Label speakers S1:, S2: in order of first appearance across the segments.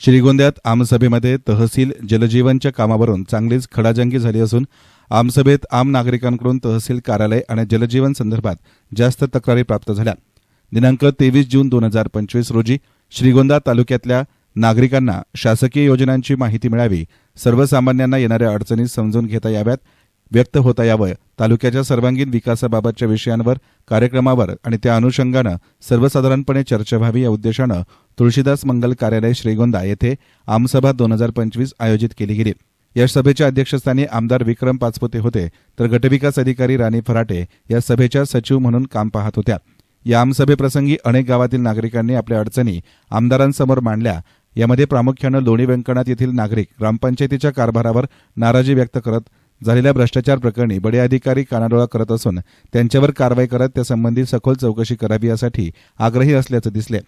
S1: श्रीगोंद्यात आमसभेमध्ये तहसील जलजीवनच्या कामावरून चांगलीच खडाजंगी झाली असून आमसभेत आम नागरिकांकडून तहसील कार्यालय आणि जलजीवन संदर्भात जास्त तक्रारी प्राप्त झाल्या. दिनांक तेवीस जून दोन हजार पंचवीस रोजी श्रीगोंदा तालुक्यातल्या नागरिकांना शासकीय योजनांची माहिती मिळावी सर्वसामान्यांना येणाऱ्या अडचणी समजून घेता याव्यात व्यक्त होता यावं. तालुक्याच्या सर्वांगीण विकासाबाबतच्या विषयांवर कार्यक्रमावर आणि त्या अनुषंगानं सर्वसाधारणपणे चर्चा व्हावी या उद्देशानं तुळशीदास मंगल कार्यालय श्रीगोंदा येथे आमसभा दोन हजार पंचवीस आयोजित केली गेली. या सभेच्या अध्यक्षस्थानी आमदार विक्रम पाचपुते होते तर गटविकास अधिकारी राणी फराटे या सभेच्या सचिव म्हणून काम पाहत होत्या. या आमसभेप्रसंगी अनेक गावातील नागरिकांनी आपल्या अडचणी आमदारांसमोर मांडल्या. यामध्ये प्रामुख्यानं लोणी व्यंकणात येथील नागरिक ग्रामपंचायतीच्या कारभारावर नाराजी व्यक्त करत झालेल्या भ्रष्टाचार प्रकरणी बडे अधिकारी कानाडोळा करत असून त्यांच्यावर कारवाई करत त्यासंबंधी सखोल चौकशी करावी यासाठी आग्रही असल्याचं दिसले.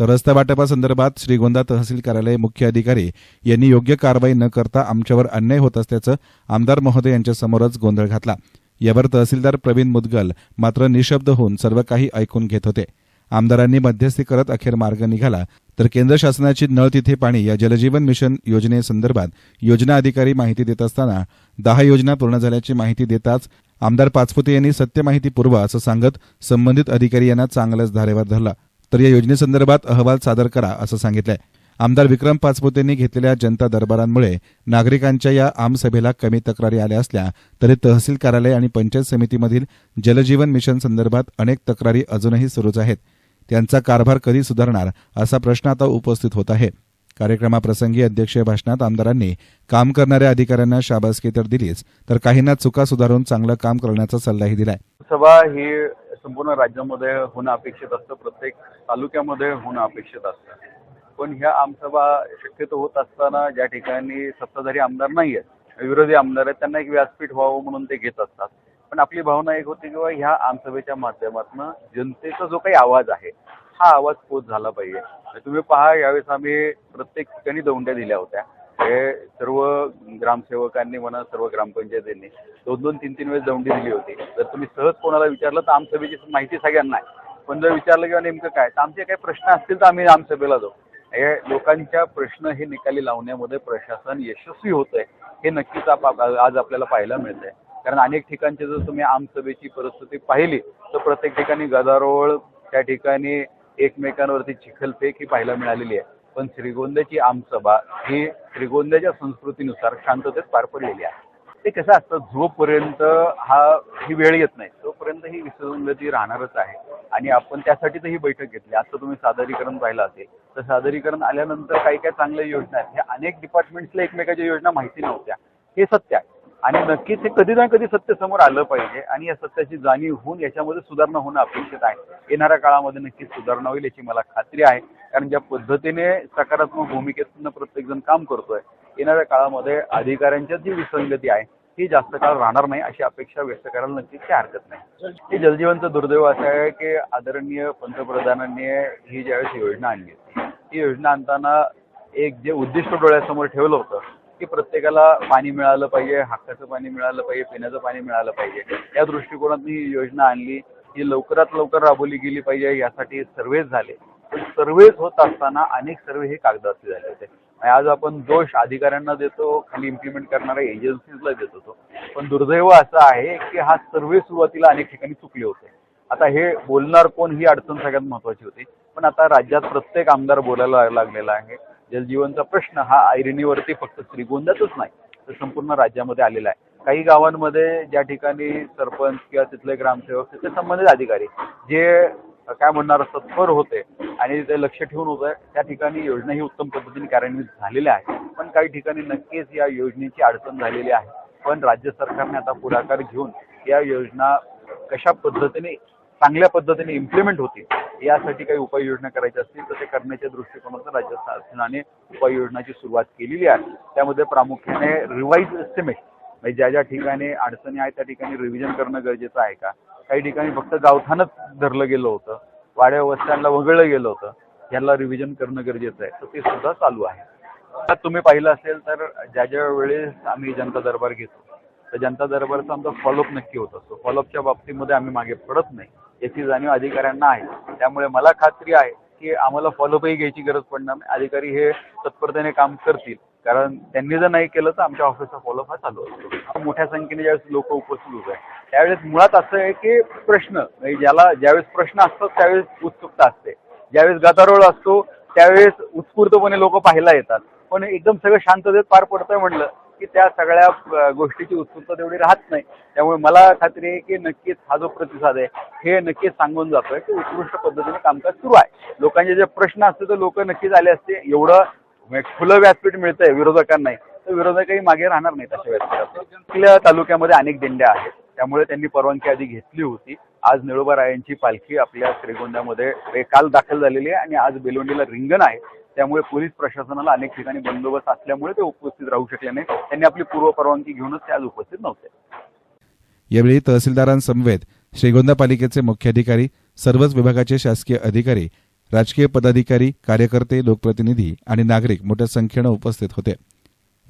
S1: तर रस्ता वाटपासंदर्भात श्रीगोंदा तहसील कार्यालय मुख्य अधिकारी यांनी योग्य कारवाई न करता आमच्यावर अन्याय होत असल्याचं आमदार महोदय यांच्यासमोरच गोंधळ घातला. यावर तहसीलदार प्रवीण मुदगल मात्र निशब्द होऊन सर्व काही ऐकून घेत होते. आमदारांनी मध्यस्थी करत अखेर मार्ग निघाला. तर केंद्र शासनाची नळ तिथे पाणी या जलजीवन मिशन योजनेसंदर्भात योजना अधिकारी माहिती देत असताना दहा योजना पूर्ण झाल्याची माहिती देताच आमदार पाचपुते यांनी सत्य माहिती पुरवा असं सांगत संबंधित अधिकारी यांना चांगलाच धारेवर धरला. तर या योजनेसंदर्भात अहवाल सादर करा असं सांगितलंय. आमदार विक्रम पाचपुतेंनी घेतलेल्या जनता दरबारांमुळे नागरिकांच्या या आमसभेला कमी तक्रारी आल्या असल्या तरी तहसील कार्यालय आणि पंचायत समितीमधील जलजीवन मिशन संदर्भात अनेक तक्रारी अजूनही सुरूच आहेत. त्यांचा कारभार कधी सुधारणार असा प्रश्न आता उपस्थित होत आहे. कार्यक्रमाप्रसंगी अध्यक्षीय भाषणात आमदारांनी काम करणाऱ्या अधिकाऱ्यांना शाबासकी तर दिलीच तर काहींना चुका सुधारून चांगलं काम करण्याचा सल्लाही दिलाय.
S2: सभा ही संपूर्ण राज्यामध्ये होणं अपेक्षित असतं प्रत्येक तालुक्यामध्ये होणं अपेक्षित असतं. पण ह्या आमसभा शक्यतो होत असताना ज्या ठिकाणी सत्ताधारी आमदार नाही आहेत विरोधी आमदार आहेत त्यांना एक व्यासपीठ व्हावं म्हणून ते घेत असतात. पण आपली भावना एक होती किंवा ह्या आमसभेच्या माध्यमातून जनतेचा जो काही आवाज आहे हा आवाज पोच झाला पाहिजे. तुम्ही पहा यावेळेस आम्ही प्रत्येक ठिकाणी दौंड्या दिल्या होत्या. हे सर्व ग्रामसेवकांनी म्हणा सर्व ग्रामपंचायतींनी दोन दोन तीन तीन वेळेस दौंडी दिली होती. जर तुम्ही सहज कोणाला विचारलं तर आमसभेची माहिती सगळ्यांना आहे. पण जर विचारलं किंवा नेमकं काय तर आमचे काही प्रश्न असतील तर आम्ही आमसभेला जाऊ. हे लोकांच्या प्रश्न हे निकाली लावण्यामध्ये प्रशासन यशस्वी होत आहे हे नक्कीच आज आपल्याला पाहायला मिळतंय. कारण अनेक ठिकाणची जर तुम्ही आमसभेची परिस्थिती पाहिली तर प्रत्येक ठिकाणी गदारोळ त्या ठिकाणी एकमेकांवरती चिखलफेक ही पाहायला मिळालेली आहे. पण श्रीगोंद्याची आमसभा ही श्रीगोंद्याच्या संस्कृतीनुसार शांततेत पार पडलेली आहे. ते कसं असतं जोपर्यंत हा ही वेळ येत नाही तोपर्यंत ही विसंगती राहणारच आहे. आणि आपण त्यासाठी तर ही बैठक घेतली. आता तुम्ही सादरीकरण पाहिलं असेल तर सादरीकरण आल्यानंतर काही काही चांगल्या योजना आहेत. ह्या अनेक डिपार्टमेंट्सला एकमेकाच्या योजना माहिती नव्हत्या. हे सत्य आहे. आणि नक्कीच हे कधी ना कधी सत्य समोर आलं पाहिजे आणि या सत्याची जाणीव होऊन याच्यामध्ये सुधारणा होणं अपेक्षित आहे. येणाऱ्या काळामध्ये नक्कीच सुधारणा होईल याची मला खात्री आहे. कारण ज्या पद्धतीने सकारात्मक भूमिकेतून प्रत्येकजण काम करतोय येणाऱ्या काळामध्ये अधिकाऱ्यांच्या जी विसंगती आहे ही जास्त काळ राहणार नाही अशी अपेक्षा व्यक्त करायला नक्कीच काही हरकत नाही. हे जलजीवनचं दुर्दैव असं आहे की आदरणीय पंतप्रधानांनी ही ज्यावेळेस योजना आणली ही योजना आणताना एक जे उद्दिष्ट डोळ्यासमोर ठेवलं होतं की प्रत्येकाला पाणी मिळालं पाहिजे हक्काचं पाणी मिळालं पाहिजे पिण्याचं पाणी मिळालं पाहिजे. या दृष्टिकोनातून ही योजना आणली ही लवकरात लवकर राबवली गेली पाहिजे यासाठी सर्वेच झाले. पण सर्वेच होत असताना अनेक सर्वे हे कागदाचे झाले होते. आज आपण दोष अधिकाऱ्यांना देतो खाली इम्प्लिमेंट करणाऱ्या एजन्सीजला देत होतो. पण दुर्दैव असं आहे की हा सर्वे सुरुवातीला अनेक ठिकाणी चुकले होते. आता हे बोलणार कोण ही अडचण सगळ्यात महत्वाची होती. पण आता राज्यात प्रत्येक आमदार बोलायला लागलेला आहे. जलजीवनचा प्रश्न हा ऐरणीवरती फक्त श्रीगोंद्यातच नाही तर संपूर्ण राज्यामध्ये आलेला आहे. काही गावांमध्ये ज्या ठिकाणी सरपंच किंवा तिथले ग्रामसेवक तिथले संबंधित अधिकारी जे काय म्हणणार तत्पर होते आणि ते लक्ष ठेवून होतं त्या ठिकाणी योजना ही उत्तम पद्धतीने कार्यान्वित झालेल्या आहे पण काही ठिकाणी नक्कीच या योजनेची अडचण झालेली आहे. पण राज्य सरकारने आता पुढाकार घेऊन या योजना कशा पद्धतीने चांगल्या पद्धतीने इम्प्लिमेंट होतील. यासाठी काही उपाययोजना करायच्या असतील तर ते करण्याच्या दृष्टिकोनातून राज्य शासनाने उपाययोजनाची सुरुवात केलेली आहे. त्यामध्ये प्रामुख्याने रिवाईज एस्टिमेट म्हणजे ज्या ज्या ठिकाणी अडचणी आहेत त्या ठिकाणी रिव्हिजन करणं गरजेचं आहे का? काही ठिकाणी फक्त गावठाणच धरलं गेलं होतं. वाड्या वस्त्यांना वगळलं गेलं होतं. याला रिव्हिजन करणं गरजेचं आहे. तर ते सुद्धा चालू आहे. तुम्ही पाहिलं असेल तर ज्या ज्या वेळेस आम्ही जनता दरबार घेतो तर जनता दरबारचा आमचा फॉलोअप नक्की होत असतो. फॉलोअपच्या बाबतीमध्ये आम्ही मागे पडत नाही. याची जाणीव अधिकाऱ्यांना आहे. त्यामुळे मला खात्री आहे की आम्हाला फॉलोअपही घ्यायची गरज पडणार नाही. अधिकारी हे तत्परतेने काम करतील. कारण त्यांनी जर नाही केलं तर आमच्या ऑफिसचा फॉलोअप हा चालू असतो. मोठ्या संख्येने ज्यावेळेस लोक उपस्थित होत आहे त्यावेळेस मुळात असं आहे की प्रश्न म्हणजे ज्याला ज्यावेळेस प्रश्न असतात त्यावेळेस उत्सुकता असते. ज्यावेळेस गदारोळ असतो त्यावेळेस उत्स्फूर्तपणे लोक पाहायला येतात. पण एकदम सगळं शांततेत पार पडतंय म्हणलं की त्या सगळ्या गोष्टीची उत्सुकता तेवढी राहत नाही. त्यामुळे मला खात्री आहे की नक्कीच हा जो प्रतिसाद आहे हे नक्कीच सांगून जातोय की उत्कृष्ट पद्धतीने कामकाज सुरू आहे. लोकांचे जे प्रश्न असते तर लोक नक्कीच आले असते. एवढं म्हणजे खुलं व्यासपीठ मिळतंय विरोधकांनाही तर विरोधकही मागे राहणार नाहीत अशा व्यासपीठात आपल्या तालुक्यामध्ये अनेक दिंड्या आहेत. त्यामुळे त्यांनी परवानगी आधी घेतली होती. आज निळोबारायांची पालखी आपल्या श्रीगोंद्यामध्ये काल दाखल झालेली आहे आणि आज बेलोंडीला रिंगण आहे. त्यामुळे पोलीस प्रशासनाला अनेक ठिकाणी बंदोबस्त असल्यामुळे ते उपस्थित राहू शकले नाही त्यांनी आपली पूर्व परवानगी घेऊनच ते आज उपस्थित नव्हते.
S1: यावेळी तहसीलदारांसमवेत श्रीगोंदा पालिकेचे मुख्याधिकारी सर्वच विभागाचे शासकीय अधिकारी राजकीय पदाधिकारी कार्यकर्ते लोकप्रतिनिधी आणि नागरिक मोठ्या संख्येनं उपस्थित होते.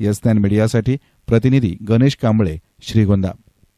S1: यस मीडियासाठी प्रतिनिधी गणेश कांबळे श्रीगोंदा.